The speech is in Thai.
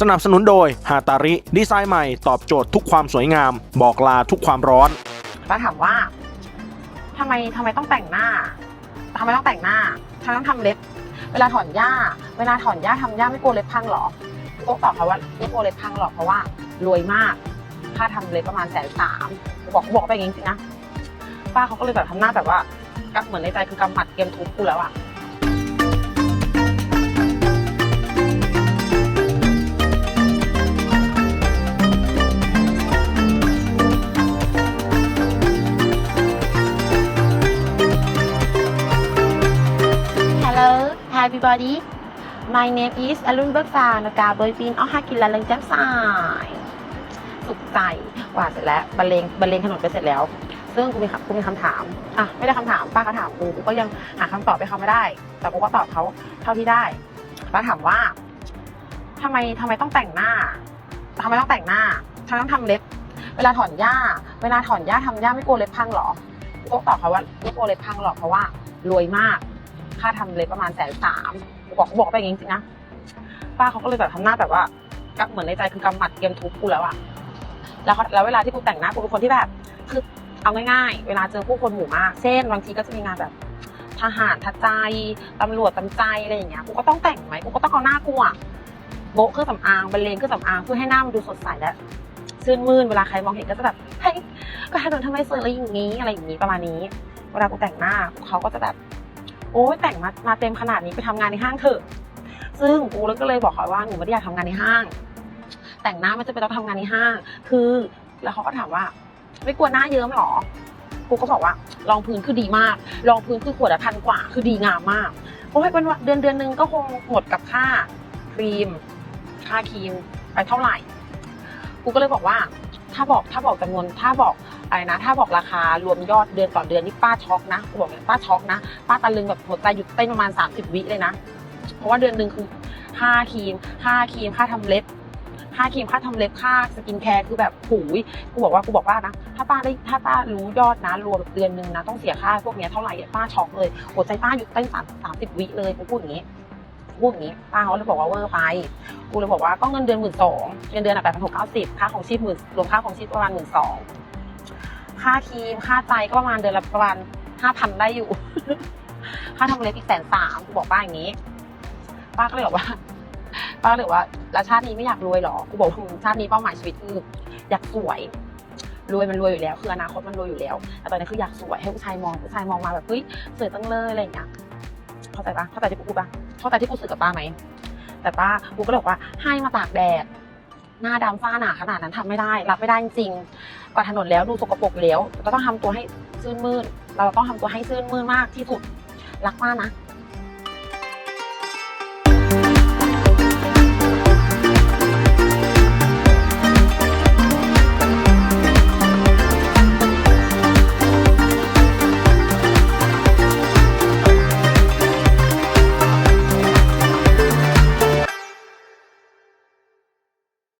สนับสนุนโดยฮาตาริ ดีไซน์ใหม่ตอบโจทย์ทุกความสวยงาม บอกลาทุกความร้อนป้าถามว่าทำไมทำไมต้องแต่งหน้าทำไมต้องแต่งหน้าทำไมต้องทำเล็บ เวลาถอนหญ้า เวลาถอนหญ้าทำหญ้าไม่กลัวเล็บพังหรอโอ๊กตอบเขาว่าไม่กลัวเล็บพังหรอกเพราะว่ารวยมาก ค่าทำเล็บประมาณแสนสามบอกบอกไปอย่างงี้จริงๆนะป้าเขาก็เลยแบบทำหน้าแบบว่าก็เหมือนในใจคือกำหมัดเตรียมทุบกูแล้วอะ everybody. My name is Arun b e r g a n กาโดยปีนอ้อฮากินละเลงแจ้ำสายสุขใจกว่าเสร็จแล้วบรรเลงบรรเลงขนมไปเสร็จแล้ว ซึ่งกูมีคกูมีคำถามอะไม่ได้คำถามป้าเขาถามกูกูก็ยังหาคำตอบให้เขาไม่ได้ แต่กูก็ตอบเขาเท่าที่ได้ป้าถามว่าทำไมทำไมต้องแต่งหน้าทำไมต้องแต่งหน้าทำไมต้องทำเล็บ เวลาถอนหญ้า เวลาถอนหญ้าทำหญ้าไม่กลัวเล็บพังหรอกูก็ตอบเขาว่าไม่กลัวเล็บพังหรอกเพราะว่ารวยมาก ค่าทำเล็บประมาณแสนสามบอกบอกไปอย่างงี้จริงนะป้าเขาก็เลยแบบทำหน้าแบบว่าก็เหมือนในใจคือกำหมัดเตรียมทุบกูแล้วอะแล้วแล้วเวลาที่กูแต่งหน้ากูเป็นคนที่แบบ คือเอาง่ายๆ เวลาเจอผู้คนหมู่มาก เช่นบางทีก็จะมีงานแบบทหารทัดใจตำรวจตำใจอะไรอย่างเงี้ย กูก็ต้องแต่งไหมกูก็ต้องเอาหน้ากูอะโบะเครื่องสำอางบรรเลงเครื่องสำอางเพื่อให้หน้ามันดูสดใสและชื่นมื่นเวลาใครมองเห็นก็จะแบบเฮ้ยก็ให้โดนทำไมสวยอะไรอย่างงี้อะไรอย่างงี้ประมาณนี้ เวลากูแต่งหน้าเขาก็จะแบบ โอ้ยแต่งมามาเต็มขนาดนี้ไปทำงานในห้างเถอะ ซึ่งกูก็เลยบอกเขาว่าหนูไม่ได้อยากทำงานในห้าง แต่งหน้าไม่จะเป็นต้องทำงานในห้าง คือแล้วเขาก็ถามว่า ไม่กลัวหน้าเยิ้มหรอกูก็บอกว่า รองพื้นคือดีมาก รองพื้นคือขวดละพันกว่า คือดีงามมากโอ้ยเป็นเดือนเดือนหนึงก็คงหมดกับค่าครีม ค่าครีมไปเท่าไหร่ กูก็เลยบอกว่า ถ้าบอกถ้าบอกจำนวนถ้าบอกอะไรนะ ถ้าบอกราคารวมยอดเดือนต่อเดือนนี่ป้าช็อกนะกูบอกเลยป้าช็อกนะป้าตะลึงแบบหัวใจหยุดเต้นประมาณ 30 วิเลยนะ เพราะว่าเดือนหนึ่งคือค่าครีมค่าครีมค่าทำเล็บค่าครีมค่าทำเล็บค่าสกินแคร์คือแบบหูยกูบอกว่ากูบอกว่านะ ถ้าป้าได้ถ้าป้ารู้ยอดนะรวมเดือนหนึ่งนะต้องเสียค่าพวกเนี้ยเท่าไหร่ป้าช็อกเลยหัวใจป้าหยุดเต้นสามสามสิบวิเลยกูพูดอย่างนี้ พูดอย่างนี้ป้าเขาเลยบอกว่าเวอร์ไปกูเลยบอกว่าก็เงินเดือนหมื่นสองเงินเดือนอะแปดพันหกเก้าสิบค่าของชีพหมื่นรวมค่าของชีพประมาณหมื่นสองค่าครีมค่าใจก็ประมาณเดือนละประมาณห้าพันได้อยู่ ค่าทำเล็บอีกแสนสามกูบอกป้าอย่างนี้ ป้าก็เลยบอกว่าป้าเลยว่าแล้วชาตินี้ไม่อยากรวยหรอกูบอกว่าชาตินี้เป้าหมายชีวิตคืออยากสวยรวยมันรวยอยู่แล้วคืออนาคตมันรวยอยู่แล้วแต่ตอนนี้คืออยากสวยให้ผู้ชายมองผู้ชายมองมาแบบเฮ้ยสวยจังเลยอะไรอย่างเงี้ย เข้าใจปะเข้าใจที่กูพูดปะเข้าใจที่กูสื่อกับป้าไหมแต่ป้ากูก็บอกว่าให้มาตากแดดหน้าดำฝ้าหนาขนาดนั้นทำไม่ได้ รับไม่ได้จริงๆกว่าดถนนแล้วดูสกปรกแล้วก็ต้องทำตัวให้ซื่นมืดเราต้องทำตัวให้ซื่นมืดมากที่สุดรักป้านะ